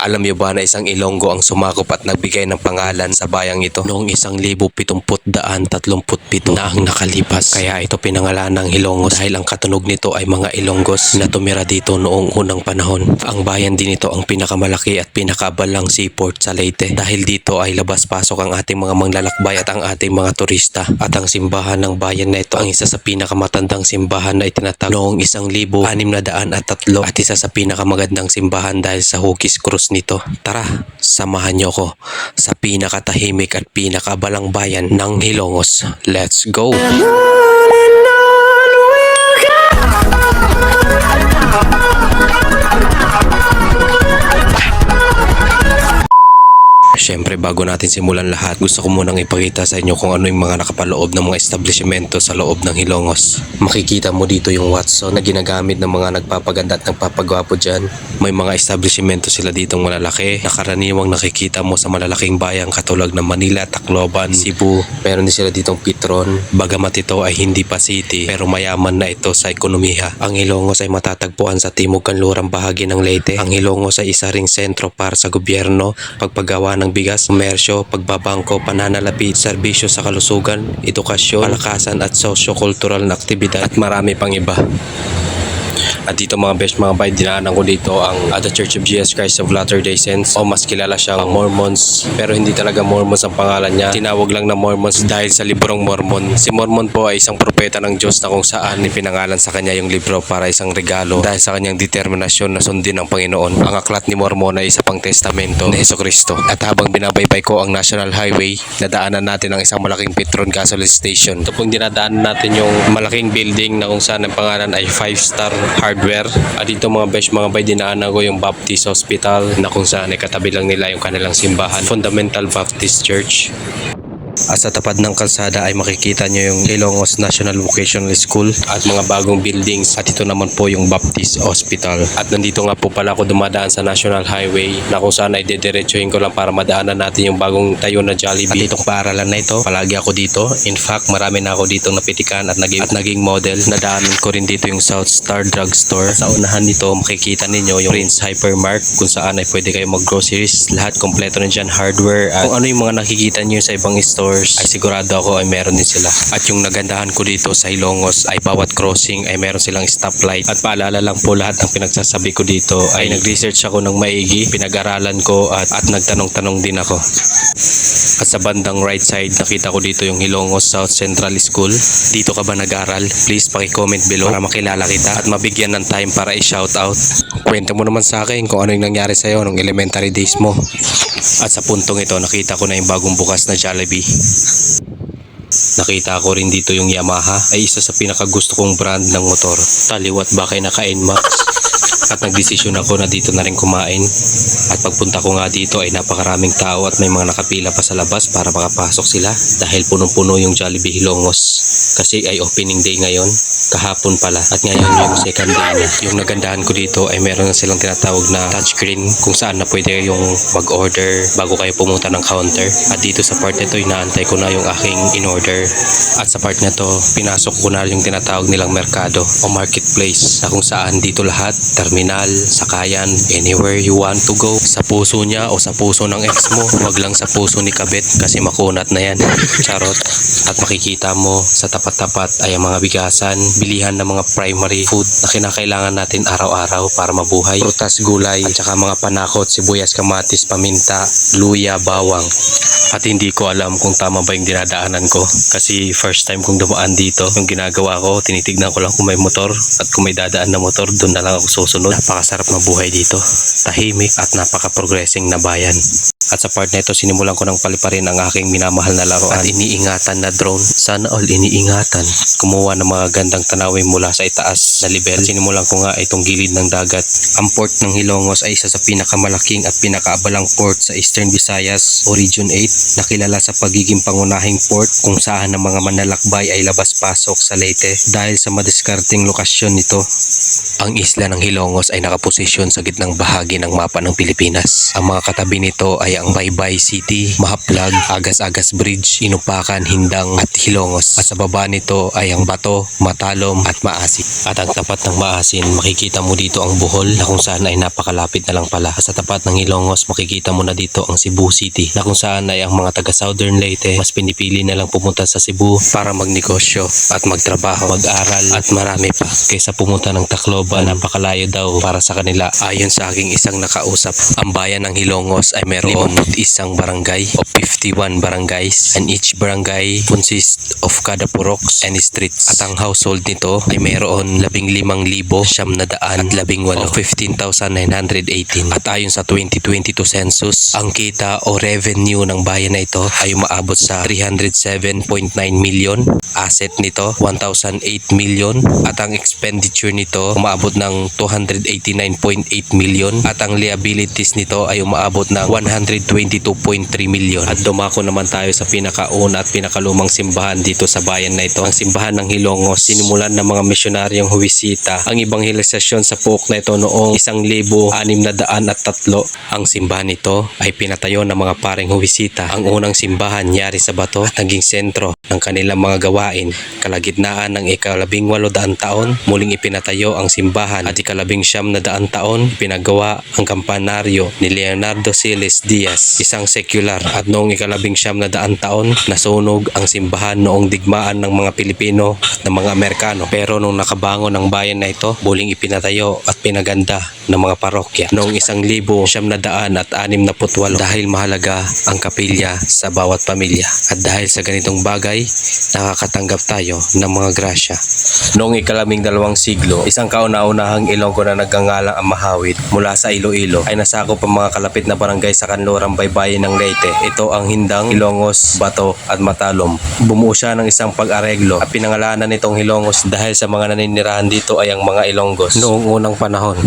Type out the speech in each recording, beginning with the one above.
Alam niyo ba na isang Ilonggo ang sumakop at nagbigay ng pangalan sa bayang ito noong isang libo pitumput daan tatlumput pito na ang nakalipas. Kaya ito pinangalan ng Hilongos dahil ang katunog nito ay mga Ilonggos na tumira dito noong unang panahon. Ang bayan din ito ang pinakamalaki at pinakabalang seaport sa Leyte dahil dito ay labas-pasok ang ating mga manglalakbay at ang ating mga turista. At ang simbahan ng bayan na ito ang isa sa pinakamatandang simbahan na itinatag noong isang libo anim na daan at tatlo at isa sa pinakamagandang simbahan dahil sa hugis nito. Tara, samahan niyo ko sa pinakatahimik at pinakabalang bayan ng Hilongos. Let's go! Bago natin simulan lahat, gusto ko munang ipakita sa inyo kung ano yung mga nakapaloob ng mga establishmento sa loob ng Hilongos. Makikita mo dito yung Watson na ginagamit ng mga nagpapaganda at nagpapagwapo dyan. May mga establishmento sila ditong malalaki na karaniwang nakikita mo sa malalaking bayang katulad ng Manila, Tacloban, Cebu. Meron din sila ditong Pitron. Bagamat ito ay hindi pa city pero mayaman na ito sa ekonomiya. Ang Hilongos ay matatagpuan sa timog kanlurang bahagi ng Leyte. Ang Hilongos ay isa ring sentro para sa gobyerno, pagpagawa ng bigas, komersyo, pagbabangko, pananalapi, serbisyo sa kalusugan, edukasyon, palakasan at sosyo-kultural na aktibidad at marami pang iba. At dito mga best mga bay, dinaanan ko dito ang uh, The Church of Jesus Christ of Latter-day Saints o mas kilala siyang Mormons pero hindi talaga Mormons ang pangalan niya. Tinawag lang na Mormons dahil sa librong Mormon. Si Mormon po ay isang propeta ng Diyos na kung saan ipinangalan sa kanya yung libro para isang regalo dahil sa kanyang determinasyon na sundin ang Panginoon. Ang aklat ni Mormon ay isa pang testamento ni Heso Kristo. At habang binabaybay ko ang National Highway, nadaanan natin ang isang malaking Petron Gasoline Station. Ito pong dinadaanan natin yung malaking building na kung saan ang pangalan ay 5-star hardware. At dito mga besh, mga bay, dinaanan ko yung Baptist Hospital na kung saan ay katabi lang nila yung kanilang simbahan. Fundamental Baptist Church. At sa tapat ng kalsada ay makikita nyo yung Ilongos National Vocational School at mga bagong buildings at ito naman po yung Baptist Hospital. At nandito nga po pala ako dumadaan sa National Highway na kung saan ay dediretsuhin ko lang para madaanan natin yung bagong tayo na Jollibee. At itong paaralan na ito, palagi ako dito. In fact, marami na ako dito napitikan at naging, at naging model. Nadaanan ko rin dito yung South Star Drugstore. Sa unahan nito, makikita ninyo yung Prince Hypermart kung saan ay pwede kayo mag-groceries. Lahat kompleto na dyan, hardware at kung ano yung mga nakikita nyo sa ibang stores ay sigurado ako ay meron din sila. At yung nagandahan ko dito sa Ilongos ay bawat crossing ay meron silang stoplight. At paalala lang po lahat ng pinagsasabi ko dito ay nag-research ako ng maigi, pinag-aralan ko at, at nagtanong-tanong din ako. At sa bandang right side, nakita ko dito yung Hilongos South Central School. Dito ka ba nag-aral? Please paki-comment below para makilala kita at mabigyan ng time para i-shout out. Kwento mo naman sa akin kung ano yung nangyari sa'yo nung elementary days mo. At sa puntong ito, nakita ko na yung bagong bukas na Jollibee. Nakita ko rin dito yung Yamaha ay isa sa pinakagusto kong brand ng motor. Taliwat ba kay naka NMAX? At nagdesisyon ako na dito na rin kumain. At pagpunta ko nga dito ay napakaraming tao at may mga nakapila pa sa labas para makapasok sila dahil punong-puno yung Jollibee Hilongos. Kasi ay opening day ngayon, kahapon pala. At ngayon yung second day na. Yung nagandahan ko dito ay meron na silang tinatawag na touchscreen kung saan na pwede yung mag-order bago kayo pumunta ng counter. At dito sa part nito, inaantay ko na yung aking in-order. At sa part na to, pinasok ko na yung tinatawag nilang merkado o marketplace na kung saan dito lahat, terminal, sakayan, anywhere you want to go. Sa puso niya o sa puso ng ex mo, wag lang sa puso ni Kabit kasi makunat na yan. Charot. At makikita mo sa tapat-tapat ay ang mga bigasan, bilihan ng mga primary food na kinakailangan natin araw-araw para mabuhay. Prutas, gulay, at saka mga panakot, sibuyas, kamatis, paminta, luya, bawang. At hindi ko alam kung tama ba yung dinadaanan ko kasi first time kong dumaan dito. Yung ginagawa ko, tinitignan ko lang kung may motor at kung may dadaan na motor, doon na lang ako susunod. Napakasarap mabuhay dito. Tahimik at napaka-progressing na bayan. At sa part na ito, sinimulan ko ng paliparin ang aking minamahal na laruan at iniingatan na drone. Sana all iniingatan. Kumuha ng mga gandang tanawin mula sa itaas na level. Sinimulan ko nga itong gilid ng dagat. Ang port ng Hilongos ay isa sa pinakamalaking at pinakaabalang port sa Eastern Visayas o Region 8 na kilala sa pagiging pangunahing port kung saan ang mga manlalakbay ay labas-pasok sa Leyte dahil sa madiskarteng lokasyon nito. Ang isla ng Hilongos ay nakaposisyon sa gitnang bahagi ng mapa ng Pilipinas. Ang mga katabi nito ay ang Baybay City, Mahaplag, Agas-Agas Bridge, Inupakan, Hindang at Hilongos. At sa baba nito ay ang Bato, Matalom at Maasin. At ang tapat ng Maasin, makikita mo dito ang Bohol na kung saan ay napakalapit na lang pala. Sa tapat ng Hilongos, makikita mo na dito ang Cebu City na kung saan ay ang mga taga Southern Leyte mas pinipili na lang pumunta sa Cebu para magnegosyo at magtrabaho, mag-aral at marami pa kaysa pumunta ng Tacloban. Napakalayo daw para sa kanila. Ayon sa aking isang nakausap, ang bayan ng Hilongos ay meron isang barangay o 51 barangays and each barangay consists of kada puroks and streets. At ang household nito ay meron 15,000 siyam na daan at 18 o 15,918. At ayon sa 2022 census, ang kita o revenue ng bayan na ito ay umaabot sa 307.9 million. Asset nito 1,008 million at ang expenditure nito umaabot ng 289.8 million at ang liabilities nito ay umaabot ng 122.3 million. At dumako naman tayo sa pinakauna at pinakalumang simbahan dito sa bayan na ito. Ang simbahan ng Hilongos, sinimulan ng mga misyonaryong huwisita ang ebanghelisasyon sa pook na ito noong 1,603 Ang simbahan nito ay pinatayo ng mga paring huwisita. Ang unang simbahan yari sa bato at naging sentro ng kanilang mga gawain. Kalagitnaan ng ikalabing walo daan taon, muling ipinatayo ang simbahan at ikalabing siyam na daan taon, pinagawa ang kampanaryo ni Leonardo Siles Diaz, isang secular at noong ikalabing siyam na daan taon, nasunog ang simbahan noong digmaan ng mga Pilipino at ng mga Amerikano. Pero nung nakabangon ang bayan na ito, muling ipinatayo at pinaganda ng mga parokya noong isang libo siyam na daan at anim na putwalo dahil mahalaga ang kapilya sa bawat pamilya. At dahil sa ganitong bagay, nakakatanggap tayo ng mga grasya. Noong ikalabing dalawang siglo, isang kauna-unahang Ilonggo na nagngangalang ang Mahawit mula sa Iloilo ay nasakop ang mga kalapit na barangay sa kanlurang baybayin ng Leyte. Ito ang Hindang, Ilongos, Bato at Matalom. Bumuo siya ng isang pag-areglo at pinangalanan nitong Hilongos dahil sa mga naninirahan dito ay ang mga Ilonggos noong unang panahon.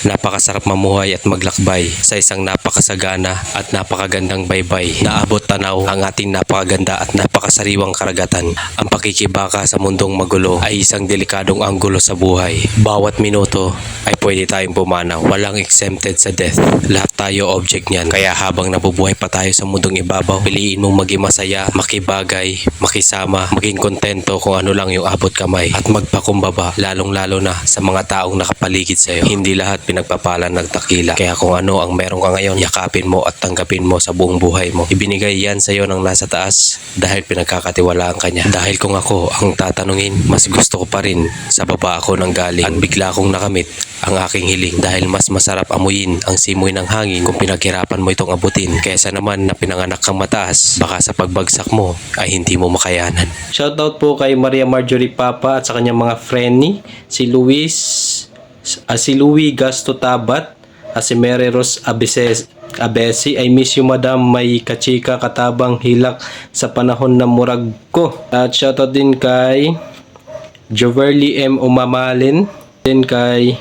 Napakasarap mamuhay at maglakbay sa isang napakasagana at napakagandang baybay. Naabot tanaw ang ating napakaganda at napakasariwang karagatan. Ang pakikibaka sa mundong magulo ay isang delikadong anggulo sa buhay. Bawat minuto ay pwede tayong pumanaw. Walang exempted sa death. Lahat tayo object niyan. Kaya habang nabubuhay pa tayo sa mundong ibabaw, piliin mong maging masaya, makibagay, makisama, maging kontento kung ano lang yung abot kamay at magpakumbaba lalong-lalo na sa mga taong nakapaligid sa iyo. Hindi lahat pinagpapala nagtakila. Kaya kung ano ang meron ka ngayon, yakapin mo at tanggapin mo sa buong buhay mo. Ibinigay yan sa iyo ng nasa taas dahil pinagkakatiwalaan ka niya. Dahil kung ako ang tatanungin, mas gusto ko pa rin sa baba ako ng galing at bigla kong nakamit ang aking hiling dahil mas masarap amuyin ang simoy ng hangin kung pinaghirapan mo itong abutin kaysa naman na pinanganak kang mataas baka sa pagbagsak mo ay hindi mo makayanan. Shoutout po kay Maria Marjorie Papa at sa kanyang mga friendly, si Luis, si Louis Gasto Tabat, at si Mary Rose Abeses, Abesi, I miss you madam, may kachika katabang hilak sa panahon na murag ko. At shoutout din kay Joverly M. Umamalin, din kay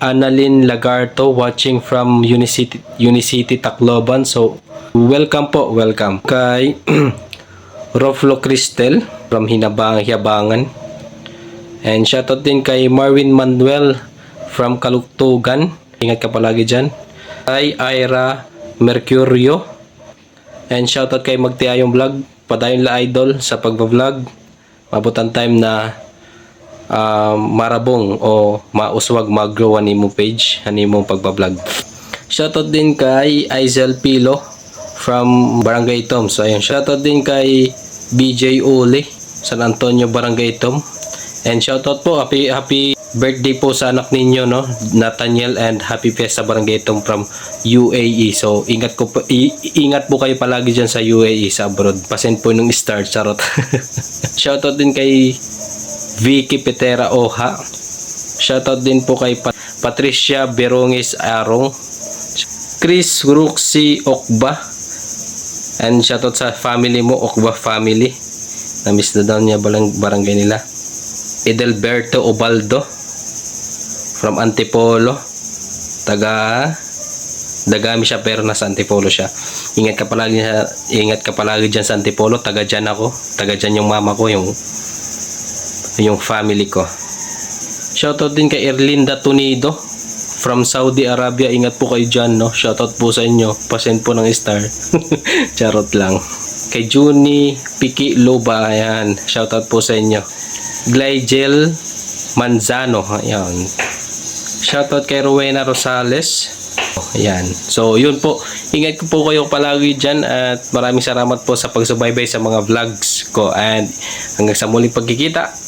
Annalyn Lagarto watching from Unicity, Unicity Tacloban. So, welcome po, welcome. Kay Roflo Cristel from Hinabang, Hiabangan. And shoutout din kay Marvin Manuel from Kaluktugan. Ingat ka palagi dyan. Kay Ira Mercurio. And shoutout kay Magtiayong Vlog. Padayon la idol sa pagbablog. Mabutan time na um, marabong o mauswag mag-grow ani mo page ani mo pagbablog. Shoutout din kay Aizel Pilo from Barangay Tom. So ayun, shoutout din kay BJ Uli San Antonio Barangay Tom. And shoutout po happy happy birthday po sa anak ninyo no Nathaniel and happy fiesta Barangay Tom from UAE. So ingat ko po ingat po kayo palagi diyan sa UAE sa abroad. Pasend po nung star charot. shoutout din kay Vicky Petera Oha. Shoutout din po kay Pat- Patricia Berongis Arong. Chris Ruxi Okba. And shoutout sa family mo, Okba family. Na-miss na daw niya barangay nila. Edelberto Obaldo from Antipolo. Taga Dagami siya pero nasa Antipolo siya. Ingat ka palagi sa ingat ka palagi diyan sa Antipolo. Taga diyan ako. Taga diyan yung mama ko, yung yung family ko. Shoutout din kay Erlinda Tunido from Saudi Arabia. Ingat po kayo dyan, no? Shoutout po sa inyo. Pasend po ng star. Charot lang. Kay Juni Piki Loba, ayan. Shoutout po sa inyo. Glygel Manzano, ayan. Shoutout kay Rowena Rosales. Ayan. So, yun po. Ingat po kayo palagi dyan at maraming salamat po sa pagsubaybay sa mga vlogs ko. And hanggang sa muling pagkikita,